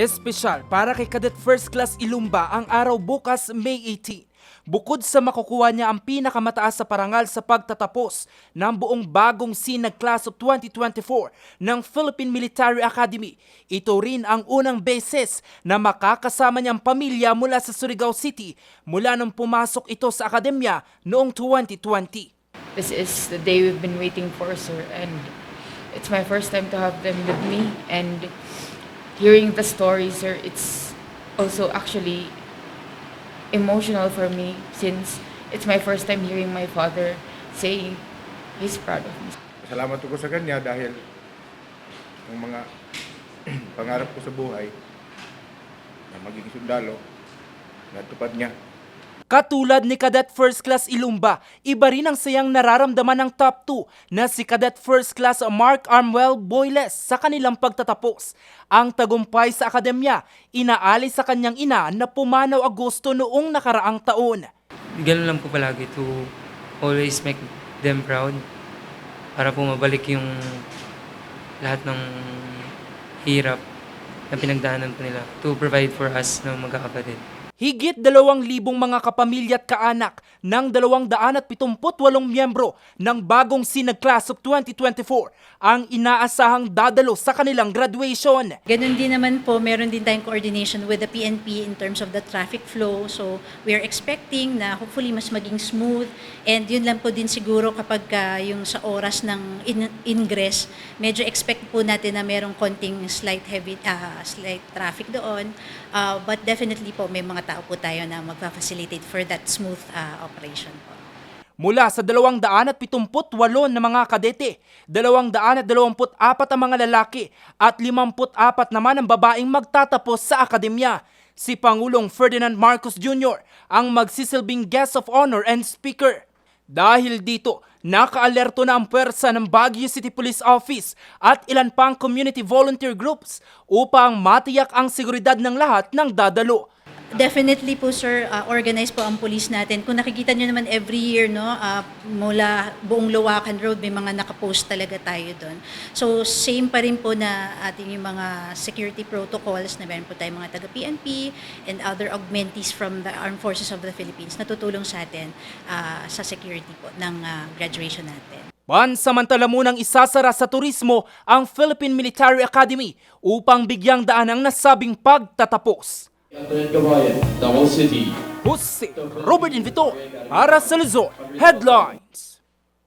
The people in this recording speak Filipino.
Espesyal para kay Cadet First Class Ilumba ang araw bukas May 18. Bukod sa makukuha niya ang pinakamataas sa parangal sa pagtatapos ng buong bagong sinag class of 2024 ng Philippine Military Academy, ito rin ang unang beses na makakasama niyang pamilya mula sa Surigao City mula nung pumasok ito sa akademya noong 2020. This is the day we've been waiting for, sir, and it's my first time to have them with me. And hearing the story, sir, it's also actually emotional for me since it's my first time hearing my father saying he's proud of me. Salamat ko sa kanya dahil ang mga pangarap ko sa buhay na maging sundalo, natupad niya. Katulad ni Cadet First Class Ilumba, iba rin ang sayang nararamdaman ng top 2 na si Cadet First Class Mark Armwell Boyles sa kanilang pagtatapos. Ang tagumpay sa akademya, inaali sa kanyang ina na pumanaw Agosto noong nakaraang taon. ganun lang po palagi to always make them proud para po mabalik yung lahat ng hirap na pinagdaanan po nila to provide for us na magkakapatid. Higit dalawang libong mga kapamilya at kaanak ng 278 miyembro ng bagong Sinag Class of 2024 ang inaasahang dadalo sa kanilang graduation. Ganun din naman po, meron din tayong coordination with the PNP in terms of the traffic flow. So, we are expecting na hopefully mas maging smooth. And yun lang po din siguro kapag ka yung sa oras ng in- ingress, medyo expect po natin na merong konting slight heavy, ah, slight traffic doon. Ah, but definitely po, may mga tao po tayo na magpa-facilitate for that smooth ah, operation po. Mula sa 278 na mga kadete, 224 ang mga lalaki at 54 naman ang babaeng magtatapos sa akademya. Si Pangulong Ferdinand Marcos Jr. ang magsisilbing guest of honor and speaker. Dahil dito, nakaalerto na ang pwersa ng Baguio City Police Office at ilan pang community volunteer groups upang matiyak ang seguridad ng lahat ng dadalo. Definitely po sir, uh, organized po ang police natin. Kung nakikita nyo naman every year, no, uh, mula buong Luwakan Road, may mga nakapost talaga tayo doon. So same pa rin po na ating yung mga security protocols na meron po tayong mga taga-PNP and other augmentees from the Armed Forces of the Philippines na tutulong sa atin uh, sa security po ng uh, graduation natin. Pansamantala munang isasara sa turismo ang Philippine Military Academy upang bigyang daan ang nasabing pagtatapos. Lieutenant Kabayan, Davao City. Jose Robert Invito para sa Luzon Headlines.